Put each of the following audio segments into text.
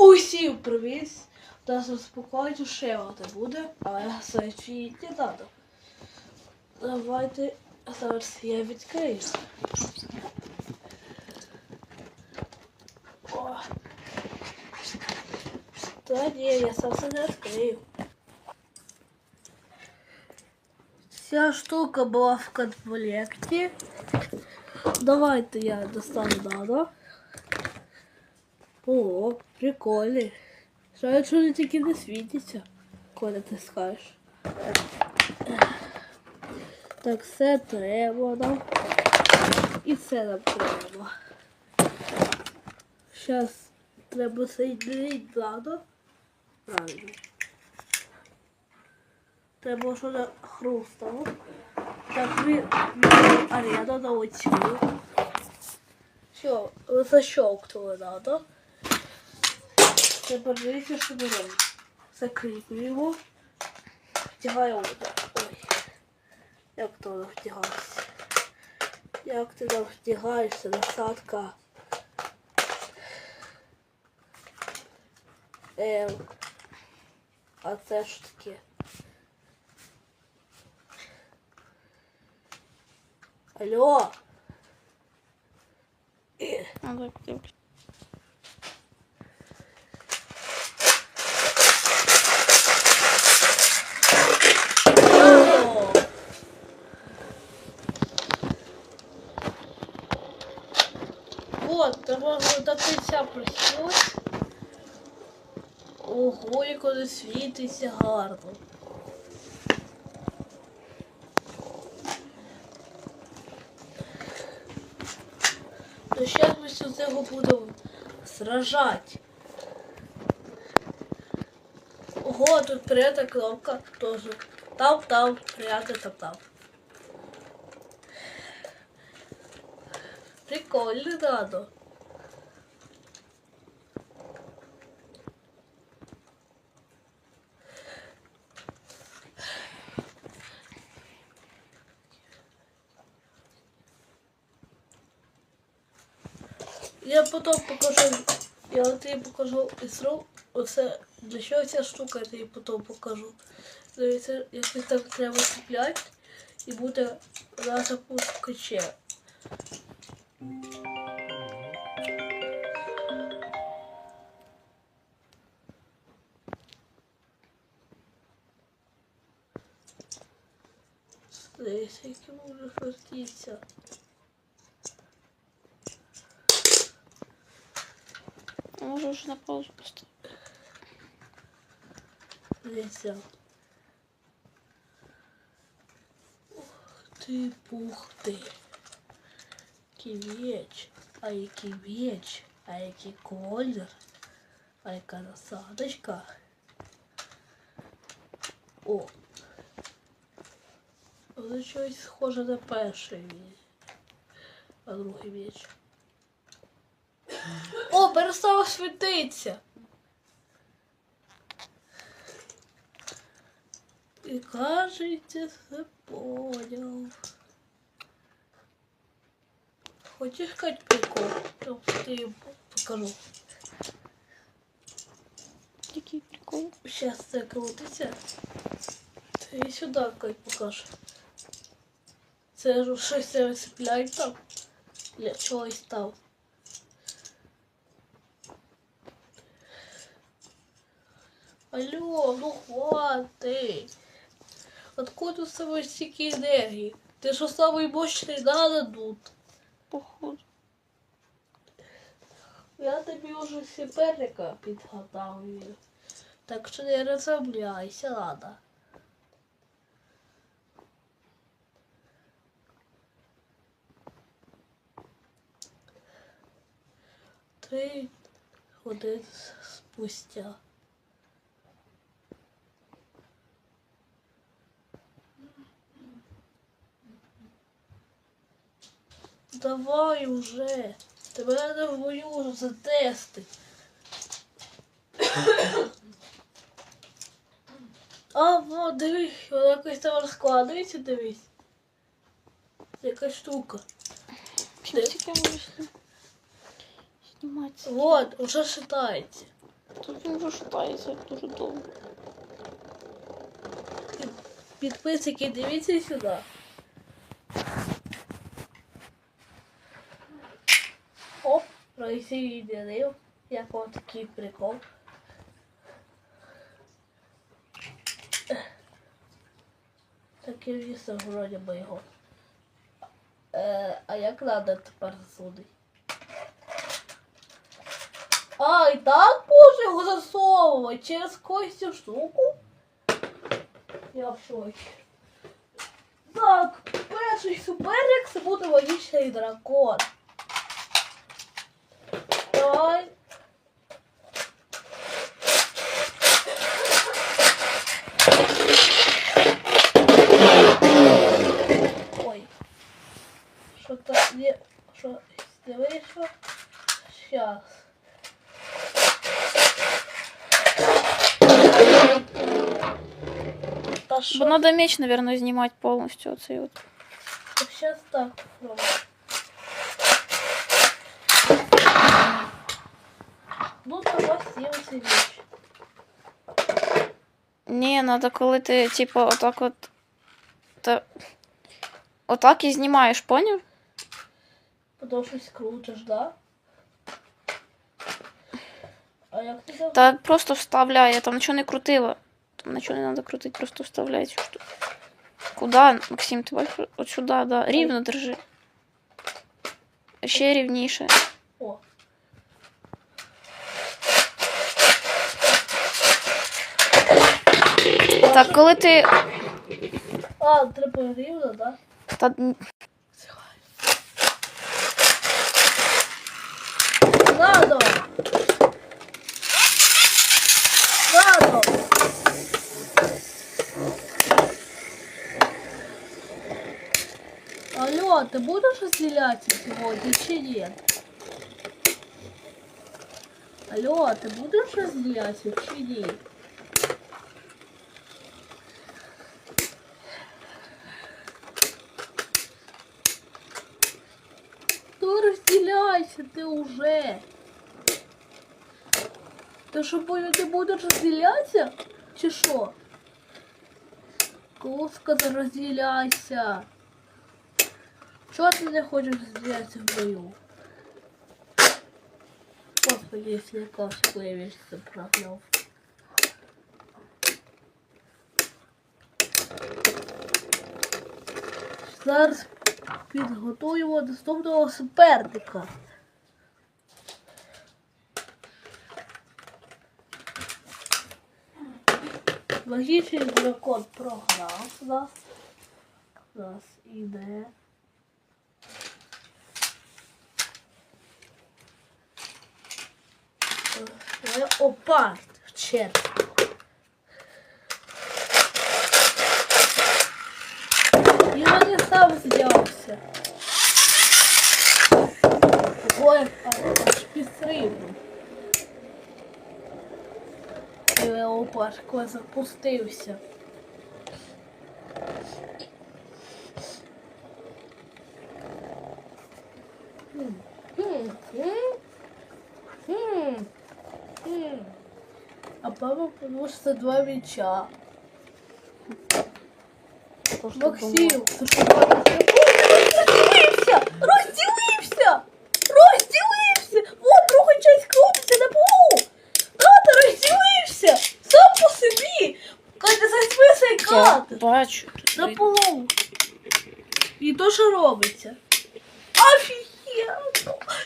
Усім привіт! Розпакують ще одне буде, але свічі не треба. Давайте зараз я відкрию. О. Та ні, я сам це не відкрию. Вся штука була в комплекті. Давайте я достану надо. О, прикольний. Що якщо вони тільки не світяться, коли ти скажеш. Так, це треба нам. І це нам треба. Зараз треба соединити надо. Правильно. Треба, щоб вона хрустало. Так, ми арена на оцю. Все, защелкнули надо. Тепер дивіться, що ми робимо. Закріплюємо. Вдягаємо. Ой. Як то воно вдягається? Як ти там вдягаєшся, насадка? Ем. А це що таке? Алло? Е. треба до кінця просіло. Ого, як воно світиться гарно. То зараз ми цього будемо сражати. Ого, тут прята кнопка тоже. Там, там, прята, там, там. Прикольно надо. Потім покажу, я тобі покажу ісру, оце для чого ця штука, я тобі потім покажу. Дивіться, як їх так треба цепляти і буде запуск ще. Дивіться, які може вертіться. Може вже на паузу поставити. Дивіться. Ух ти, пух. Який меч, а який меч, а який колір, а насадочка. О. Воно щось схоже на перший. А другий. О, перестало світитися. І кажете, все понял. Хочеш сказати прикол? Щоб ти їм покажу. Який прикол. Сейчас це крутиться. Ти сюди Кать покажу. Це ж щось цепляють там. Для чогось там. Алло, ну хватит. Откуда с собой стільки енергії? Ти що самий мощний надо тут? Походу. Я тобі вже всі перника підготовлю. Так що не розробляйся, ладно. Три години спустя. Давай уже. Тебе треба в бою затести. А, вот, дивись, вона якось там розкладається, дивись. Якась штука. Чим таке може зніматися? Вот, уже шатається. Тут він рождається дуже довго. Підписники, дивіться сюди. Оп, розділив. Як от такий прикол. Таке вісо вроді би його. Е, а як надо тепер засунути? А, і так можна його засовувати через якусь штуку? Я в шокі. Так, перший суперник це буде магічний дракон. Та Бо що? треба меч, мабуть, знімати повністю оцей от. Сейчас так попробуем. Ну, давай сделайте вещь. Ні, треба коли ти, типу, отак от. Та... Отак і знімаєш, поняв? Потому что скрутишь, да? А як ти зав... Та просто вставляй, я там нічого не крутила. Там нічого не треба крутити, просто вставляй цю штуку. Куда, Максим, ти бачиш? От сюди, да. Рівно держи. Ще рівніше. О. Так, коли ти. А, треба рівно, да? Та... Надо! Надо! Ты будешь разделяться сегодня или нет? Алло, ты будешь разделять ученик? Ну разделяйся ты уже. Ты что, понял, ты будешь разделяться? Че шо? Кого сказал разделяйся? Чого ти не хочеш розділятися в бою? Господи, я кашку я весь заправлял. Зараз підготуємо наступного суперника. Магічний дракон програв у нас. У нас іде. Опа! Черт. Я не сам взявся. Ой, аж підстрибнув. Леопард запустився. Папа получится два мяча. Максим, що бачиш? Розділився! Розділився! Розділився! Вот друга часть крутиться на полу! Тата розділився! Сам по собі! Катя, цей Я кат! бачу. На полу! І то, що робиться. Офігенно!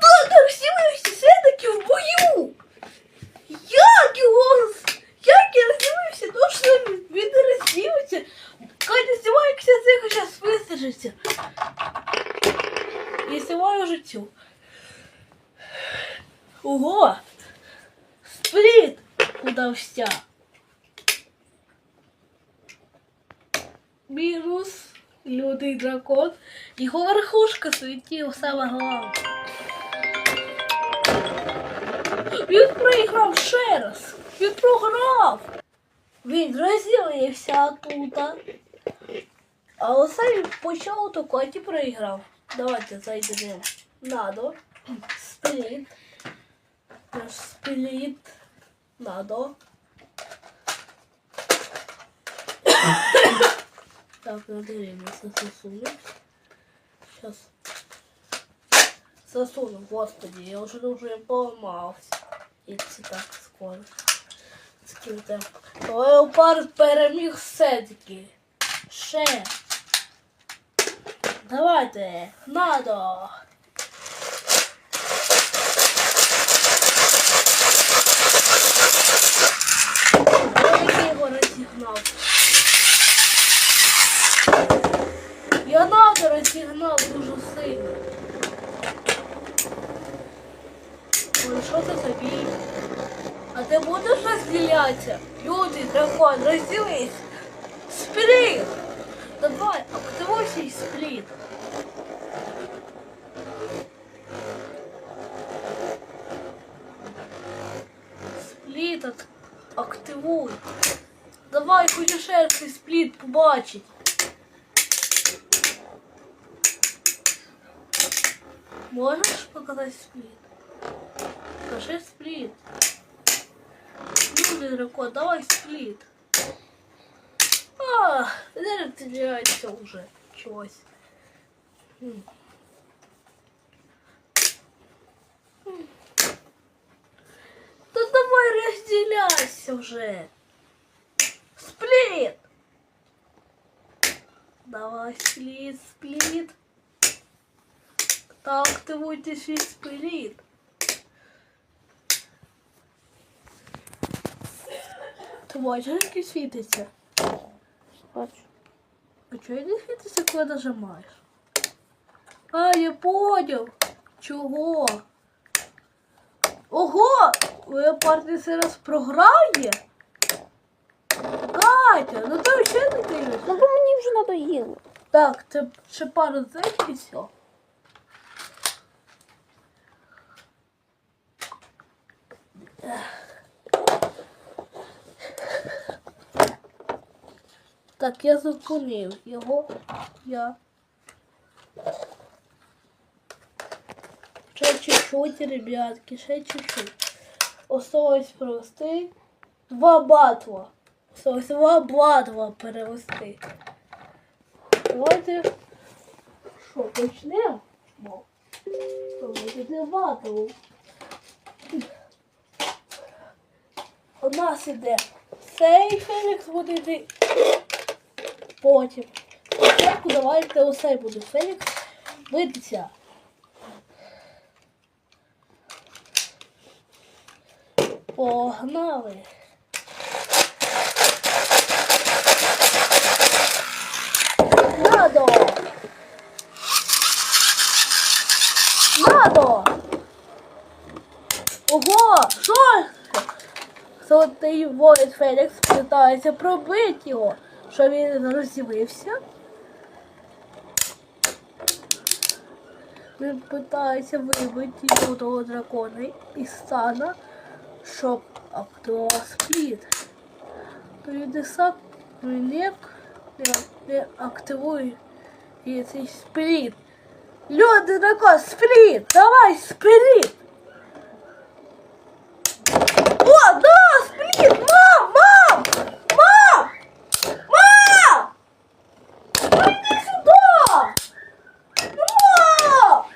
Тата розділився все-таки в бою! Як його... з- Як я розділився? То, що він не розділився? Катя, знімайся з них зараз вистежиться. І знімаю життю. Ого! Спліт удався. Мінус лютий дракон. Його верхушка світів саме головне. Він проіграв ще раз. Він програв. Він розділився тут. А оце він почав то коті проіграв. Давайте зайдемо. Надо. Спліт. Наш спліт. Надо. Так, надо время засунуть. Сейчас. Засуну, господи, я уже уже поломался. Це так скоро. Таким темпом. Леопард переміг все-таки. Ще. Давайте. Надо. Я його. Я надо розігнав дуже сильно. Ой, що це за? А ти будеш розділятися? Люди, дракон, розділись. Спліт! Давай, активуй свій спліт. Спліт ак- активуй. Давай, хочу ще цей спліт побачить. Можеш показати спліт? Покажи спліт. Ну, дракон, давай спліт. А, не теряется уже чогось. Да давай разделяйся уже. Сплит. Давай сплит, сплит. Так, ты будешь и сплит. Як і світиться? Бачу. А чого не світиться, коли нажимаєш? А, я понял. Чого? Ого! Леопард зараз програє? Катя, ну ти ще не дивишся. Ну бо мені вже надоїло. Так, це ще пару зек і все. Так, я зупинив його. Я. Ще чуть-чуть, ребятки, ще чуть-чуть. Осталось провести два батла. Осталось два батла перевести. Давайте. Що, почнемо? Давайте батл. У нас іде цей Фелікс буде йти потім. Спочатку давайте оцей буде Фелікс битися. Погнали. Надо! Надо! Ого! Що? Золотий воїн Фелікс питається пробити його, що він розділився. Він питається вибити того дракона із стана, щоб актував спліт. То він сам ніяк не, не активує і цей спліт. Люди дракон, спліт! Давай спліт! О, да, сплит! Мам, мам! Мам! Мам! Ну иди сюда! Мам!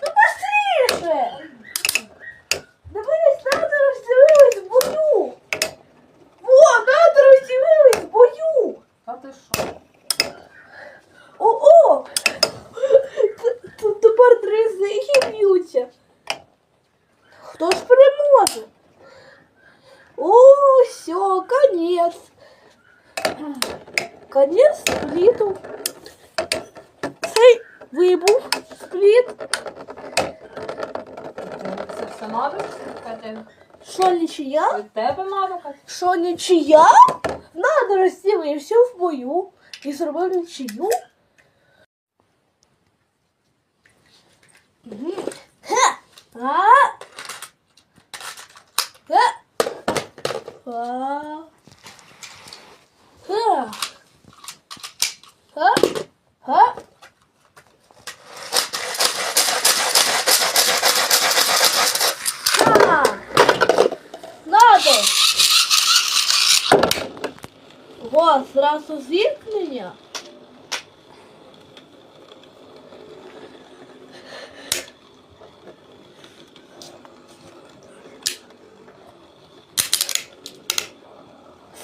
Ну быстрее! Дивись, надо розділились в бою! Во, надо розділились в бою! Та ти що? О-о! Тут тепер три зихи б'ються. Хто ж переможе? О, все, конец. Конец спліту. Цей вибух спліт. Це все? Катя? Що нічия? Від тебе надо, Що нічия? Надо розділився в бою і зробив нічию. Мгм. Ха! А! Ха! А! Зразу зіткнення.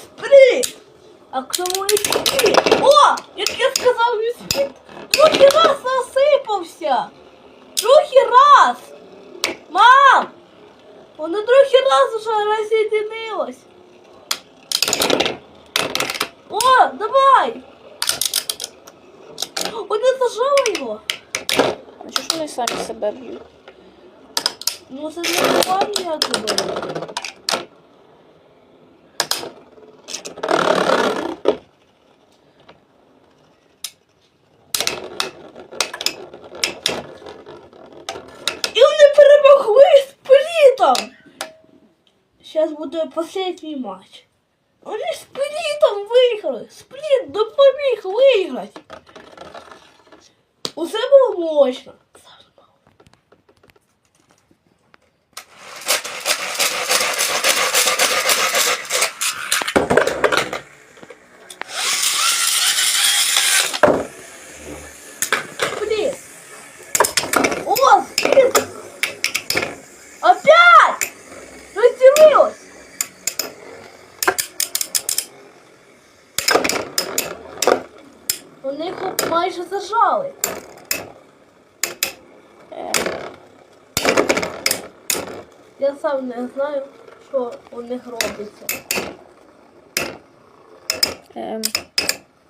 Сприт! А кому і сприт? О! Як я сказав, він сприт. Другий раз насипався! Другий раз! Мам! Воно другий раз вже роз'єдинилось. О, давай! Вони зажали його. А чого ж вони самі себе б'ють? Ну це не нормально з Плітом! Зараз буде останній матч. Вони з Плітом виграли! Спліт допоміг виграти! Усе було мощно. Вони їх майже зажали. Е, Я сам не знаю, що у них робиться. ем,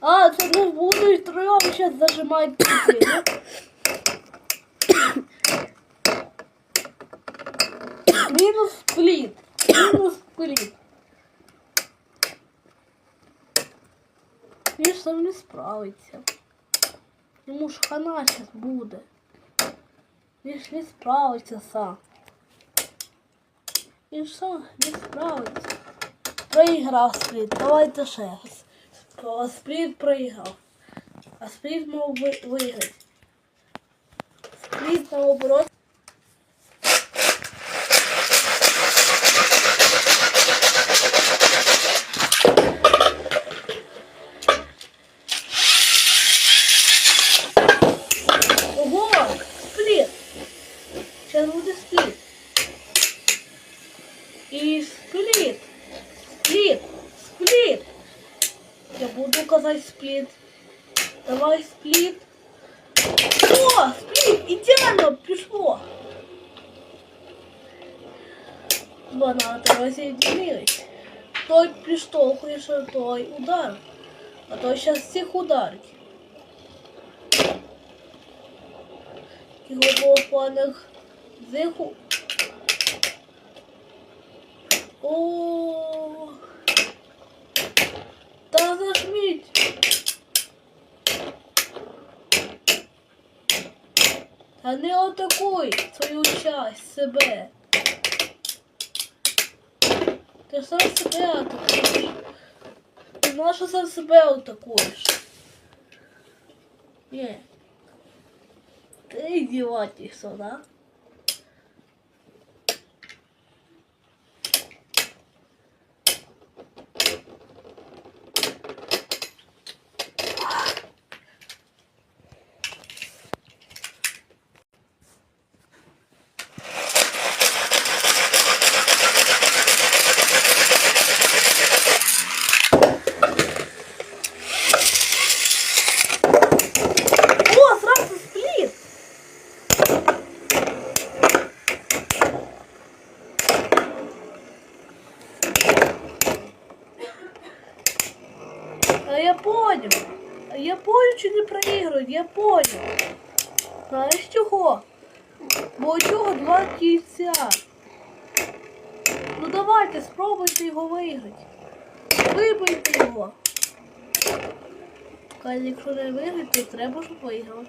А, це не будуть троєм зараз зажимають піти. Мінус спліт. Мінус спліт. Він ж не справиться. Йому ж хана зараз буде. Він ж не справиться сам. Він ж сам не справиться. Проіграв спліт. Давайте ще раз. А Спліт проіграв. А Спліт мав ви- виграти. Спліт наоборот. Ого! Спліт! Сейчас буде спліт. І спліт. Спліт. Спліт. Я буду казати спліт. Давай спліт. О, спліт! Ідеально пішло. Банати роз'єднились. Той підштовхує, що той удар. А то зараз всіх ударить. Його планах зиху. О, та зажміть. Та не атакуй свою часть себе. Ти сам себе атакуєш. Ти наша сам себе атакуєш? Ні. Ти ідіотішся, да? Понял. Я понял, що не проігрують, я понял. Знаєш чого? Бо у цього два кільця. Ну давайте, спробуйте його виграти. Вибийте його. Каже, якщо не виграти, то треба, щоб виграв.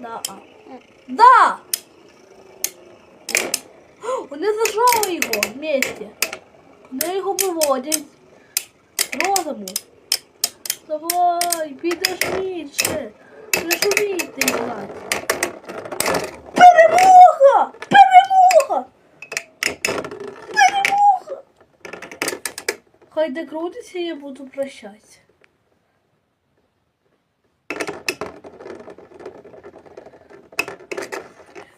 Да. а. Да! Вони зажали його вместе. Вони його виводять. Розуму. Давай, ж вмієте грати. Перемога! Перемога! Перемога! Хай не крутиться, я буду прощатися.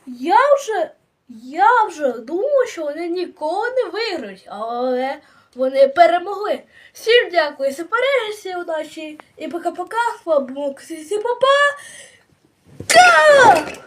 Я вже, я вже думав, що вони ніколи не виграють, але вони перемогли. Всім дякую за перегляд, удачі і пока-пока. Слава Богу, всім! Ка!